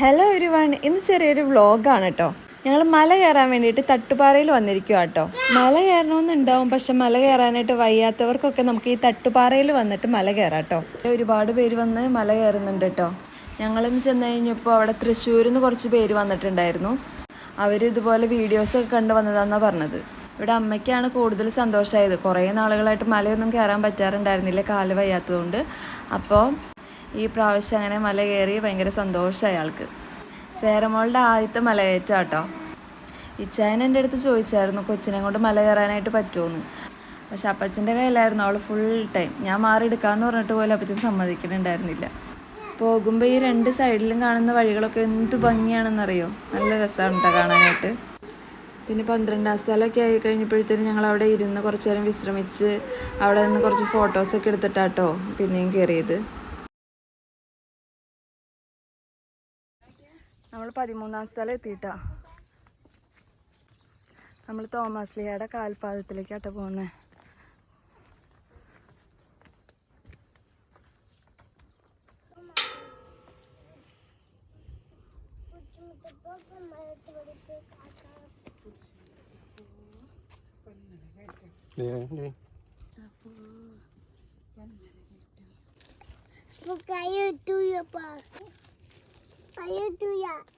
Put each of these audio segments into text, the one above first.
Hello ഒരു one ഇന്ന് ചെറിയൊരു വ്ളോഗാണ് കേട്ടോ ഞങ്ങൾ മല കയറാൻ വേണ്ടിയിട്ട് തട്ടുപാറയിൽ വന്നിരിക്കുക കേട്ടോ മല കയറണമെന്നുണ്ടാവും പക്ഷെ മല കയറാനായിട്ട് വയ്യാത്തവർക്കൊക്കെ നമുക്ക് ഈ തട്ടുപാറയിൽ വന്നിട്ട് മല കയറാം കേട്ടോ ഒരുപാട് പേര് വന്ന് മല കയറുന്നുണ്ട് കേട്ടോ ഞങ്ങളിന്ന് ചെന്ന് കഴിഞ്ഞപ്പോൾ അവിടെ തൃശ്ശൂരിൽ നിന്ന് കുറച്ച് പേര് വന്നിട്ടുണ്ടായിരുന്നു. അവർ ഇതുപോലെ വീഡിയോസൊക്കെ കണ്ടു വന്നതാണെന്നാണ് പറഞ്ഞത്. ഇവിടെ അമ്മയ്ക്കാണ് കൂടുതൽ സന്തോഷമായത്. കുറേ നാളുകളായിട്ട് മലയൊന്നും കയറാൻ പറ്റാറുണ്ടായിരുന്നില്ല കാൽ വയ്യാത്തതുകൊണ്ട്. അപ്പോൾ ഈ പ്രാവശ്യം അങ്ങനെ മല കയറി ഭയങ്കര സന്തോഷമായി അയാൾക്ക് സേരമോളുടെ ആദ്യത്തെ മലകയറ്റം കേട്ടോ ഇച്ചായൻ എന്റെ അടുത്ത് ചോദിച്ചായിരുന്നു കൊച്ചിനെ കൊണ്ട് മല കയറാനായിട്ട് പറ്റുമെന്ന്? പക്ഷെ അപ്പച്ചന്റെ കയ്യിലായിരുന്നു അവൾ ഫുൾ ടൈം ഞാൻ മാറി എടുക്കാമെന്ന് പറഞ്ഞിട്ട് പോലും അപ്പച്ചൻ സമ്മതിക്കുന്നുണ്ടായിരുന്നില്ല. പോകുമ്പോൾ ഈ രണ്ട് സൈഡിലും കാണുന്ന വഴികളൊക്കെ എന്ത് ഭംഗിയാണെന്നറിയോ? നല്ല രസമാണ് കേട്ടോ കാണാനായിട്ട്. പിന്നെ പന്ത്രണ്ടാം സ്ഥലമൊക്കെ ആയി കഴിഞ്ഞപ്പോഴത്തേനും ഞങ്ങൾ അവിടെ ഇരുന്ന് കുറച്ച് നേരം വിശ്രമിച്ച് അവിടെ നിന്ന് കുറച്ച് ഫോട്ടോസൊക്കെ എടുത്തിട്ടാട്ടോ പിന്നെയും കയറിയത്. നമ്മൾ പതിമൂന്നാം സ്ഥലം എത്തിയിട്ടാ നമ്മൾ തോമസ് ലിയയുടെ കാൽപാദത്തിലേക്കാട്ടോ പോകുന്നത് Look, I do your boss. I ya. Ayo,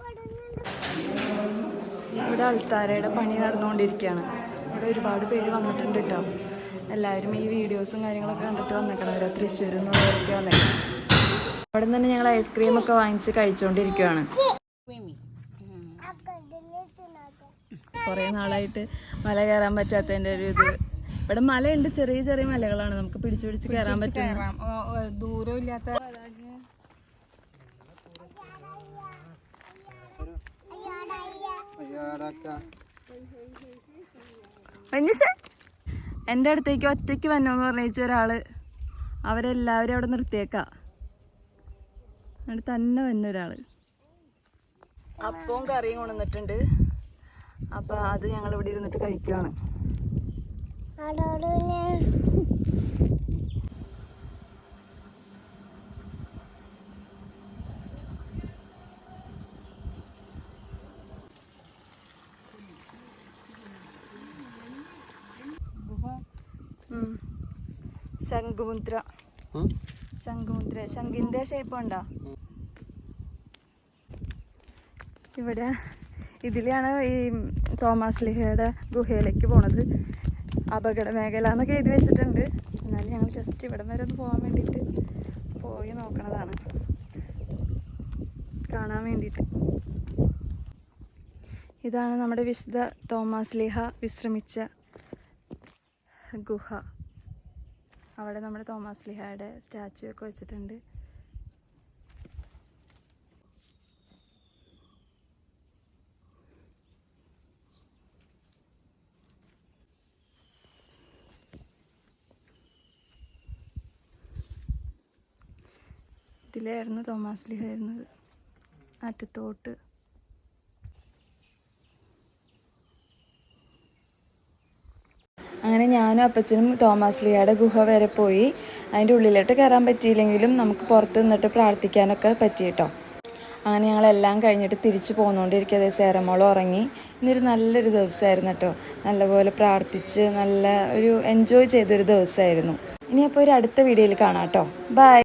കൊടുങ്ങുന്നുണ്ട്. ഇവിടെ അൾത്താരയുടെ പണി നടന്നുകൊണ്ടിരിക്കുകയാണ്. ഇവിടെ ഒരുപാട് പേര് വന്നിട്ടുണ്ട് കേട്ടോ. എല്ലാവരും ഈ വീഡിയോസും കാര്യങ്ങളൊക്കെ കണ്ടിട്ട് വന്നേക്കണവരാ തൃശ്ശൂരിൽ നിന്നുള്ളവരൊക്കെ വന്നേക്കണം. അവിടെ നിന്ന് തന്നെ ഞങ്ങൾ ഐസ്ക്രീമൊക്കെ വാങ്ങിച്ച് കഴിച്ചുകൊണ്ടിരിക്കുകയാണ്. കുറേ നാളായിട്ട് മല കയറാൻ പറ്റാത്തതിന്റെ ഒരു ഇത്. ഇവിടെ മലയുണ്ട് ചെറിയ ചെറിയ മലകളാണ്. നമുക്ക് പിടിച്ചു പിടിച്ച് കയറാൻ പറ്റും ദൂരമില്ലാത്ത എന്റെ അടുത്തേക്ക് ഒറ്റയ്ക്ക് വന്നോന്ന് പറഞ്ഞ ഒരാൾ. അവരെല്ലാവരും അവിടെ നിർത്തിയേക്കാ. എന്നിട്ട് തന്നെ വന്ന ഒരാൾ. അപ്പവും കറിയും കൊണ്ടുവന്നിട്ടുണ്ട്. അപ്പൊ അത് ഞങ്ങൾ ഇവിടെ ഇരുന്നിട്ട് കഴിക്കുകയാണ്. ശംഖുമുദ്ര. ശംഖുമുദ്ര. ശംഖിന്റെ ഷേപ്പ് ഉണ്ടോ? ഇവിടെ ഇതിലാണ് ഈ തോമസ് ലിഹയുടെ ഗുഹയിലേക്ക് പോണത്. അപകട മേഖല എന്നൊക്കെ എഴുതി വെച്ചിട്ടുണ്ട്. എന്നാലും ഞങ്ങൾ ജസ്റ്റ് ഇവിടം വരെ ഒന്ന് പോകാൻ വേണ്ടിയിട്ട് പോയി നോക്കണതാണ്. കാണാൻ വേണ്ടിയിട്ട്. ഇതാണ് നമ്മുടെ വിശുദ്ധ തോമസ് ലിഹ വിശ്രമിച്ച ഗുഹ. അവിടെ നമ്മുടെ തോമസ് ലിഹയുടെ സ്റ്റാച്ചു ഒക്കെ വെച്ചിട്ടുണ്ട്. ഇതിലായിരുന്നു തോമാസ് ലിഹ ആയിരുന്നത്. അറ്റത്തോട്ട്. അങ്ങനെ ഞാനും അപ്പച്ചനും തോമസ് ലിയയുടെ ഗുഹ വരെ പോയി. അതിന്റെ ഉള്ളിലോട്ട് കയറാൻ പറ്റിയില്ലെങ്കിലും നമുക്ക് പുറത്ത് നിന്നിട്ട് പ്രാർത്ഥിക്കാനൊക്കെ പറ്റി കേട്ടോ. അങ്ങനെ ഞങ്ങളെല്ലാം കഴിഞ്ഞിട്ട് തിരിച്ചു പോന്നുകൊണ്ടിരിക്കുക സേരമോളം ഉറങ്ങി. ഇന്നൊരു നല്ലൊരു ദിവസമായിരുന്നു കേട്ടോ. നല്ലപോലെ പ്രാർത്ഥിച്ച് നല്ല ഒരു എൻജോയ് ചെയ്തൊരു ദിവസമായിരുന്നു. ഇനി അപ്പോൾ ഒരു അടുത്ത വീഡിയോയിൽ കാണാം കേട്ടോ. ബൈ